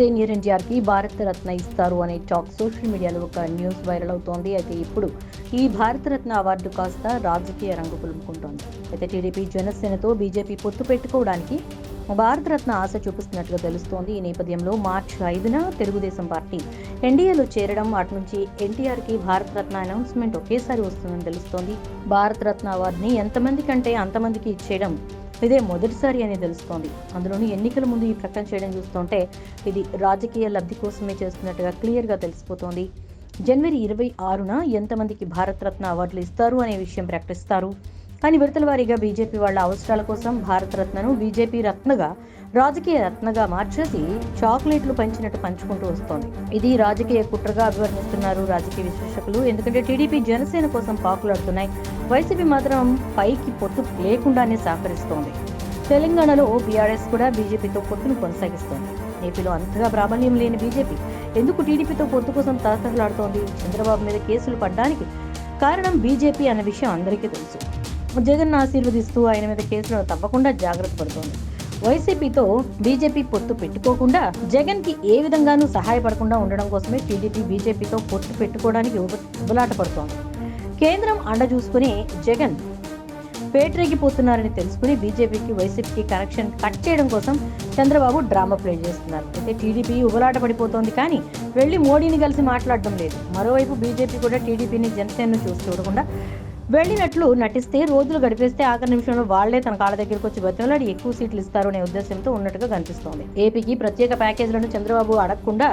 Senior ఎన్టీఆర్కి భారత రత్న ఇస్తారు అనే టాక్ సోషల్ మీడియాలో ఒక న్యూస్ వైరల్ అవుతోంది. అయితే ఇప్పుడు ఈ భారతరత్న అవార్డు కాస్త రాజకీయ రంగు పులుముకుంటోంది. అయితే టీడీపీ జనసేనతో బీజేపీ పొత్తు పెట్టుకోవడానికి భారతరత్న ఆశ చూపిస్తున్నట్లుగా తెలుస్తోంది. ఈ నేపథ్యంలో మార్చి ఐదున తెలుగుదేశం పార్టీ ఎన్డీఏలో చేరడం అటు నుంచి ఎన్టీఆర్కి భారతరత్న అనౌన్స్మెంట్ ఒకేసారి వస్తుందని తెలుస్తోంది. భారతరత్న అవార్డుని ఎంతమంది కంటే అంతమందికి ఇచ్చేయడం ఇదే మొదటిసారి అని తెలుస్తోంది. అందులోని ఎన్నికల ముందు ఈ ప్రకటన చేయడం చూస్తుంటే ఇది రాజకీయ లబ్ధి కోసమే చేస్తున్నట్టుగా క్లియర్గా తెలిసిపోతోంది. జనవరి ఇరవై ఆరున ఎంతమందికి భారతరత్న అవార్డులు ఇస్తారు అనే విషయం ప్రకటిస్తారు. కానీ విడతల వారీగా బీజేపీ వాళ్ళ అవసరాల కోసం భారతరత్నను బీజేపీ రత్నగా రాజకీయ రత్నగా మార్చేసి చాక్లెట్లు పంచినట్టు పంచుకుంటూ వస్తోంది. ఇది రాజకీయ కుట్రగా అభివర్ణిస్తున్నారు రాజకీయ విశ్లేషకులు. ఎందుకంటే టీడీపీ జనసేన కోసం పాకులాడుతున్నాయి. వైసీపీ మాత్రం పైకి పొత్తు లేకుండానే సహకరిస్తోంది. తెలంగాణలో బీఆర్ఎస్ కూడా బీజేపీతో పొత్తును కొనసాగిస్తోంది. ఏపీలో అంతగా ప్రాబల్యం లేని బీజేపీ ఎందుకు టీడీపీతో పొత్తు కోసం తహతహలాడుతోంది చంద్రబాబు మీద కేసులు పడ్డానికి కారణం బీజేపీ అన్న విషయం అందరికీ తెలుసు. జగన్ ఆశీర్వదిస్తూ ఆయన మీద కేసులను తప్పకుండా జాగ్రత్త పడుతోంది. వైసీపీతో బీజేపీ పొత్తు పెట్టుకోకుండా జగన్కి ఏ విధంగానూ సహాయపడకుండా ఉండడం కోసమే టీడీపీ బీజేపీతో పొత్తు పెట్టుకోవడానికి ఉబలాట పడుతోంది. కేంద్రం అండ చూసుకుని జగన్ పేటరేగిపోతున్నారని తెలుసుకుని బీజేపీకి వైసీపీకి కనెక్షన్ కట్ చేయడం కోసం చంద్రబాబు డ్రామా ప్లే చేస్తున్నారు. అయితే టీడీపీ ఉబలాట పడిపోతోంది కానీ వెళ్ళి మోడీని కలిసి మాట్లాడడం లేదు. మరోవైపు బీజేపీ కూడా టీడీపీని జనసేనను చూసి చూడకుండా వెళ్ళినట్లు నటిస్తే రోజులు గడిపేస్తే ఆఖరి నిమిషంలో వాళ్ళే తన కాళ్ళ దగ్గరికి వచ్చి బతిమలాడి ఎక్కువ సీట్లు ఇస్తారు అనే ఉద్దేశంతో ఉన్నట్టుగా కనిపిస్తోంది. ఏపీకి ప్రత్యేక ప్యాకేజీలను చంద్రబాబు అడగకుండా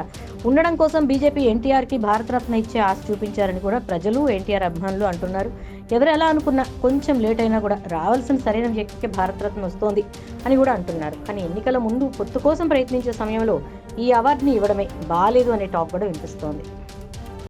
ఉండడం కోసం బీజేపీ ఎన్టీఆర్కి భారతరత్న ఇచ్చే ఆశ చూపించారని కూడా ప్రజలు ఎన్టీఆర్ అభిమానులు అంటున్నారు. ఎవరు ఎలా అనుకున్నా కొంచెం లేట్ అయినా కూడా రావాల్సిన సరైన వ్యక్తికి భారతరత్న వస్తోంది అని కూడా అంటున్నారు. కానీ ఎన్నికల ముందు పొత్తు కోసం ప్రయత్నించే సమయంలో ఈ అవార్డుని ఇవ్వడమే బాలేదు అనే టాక్ కూడా వినిపిస్తోంది.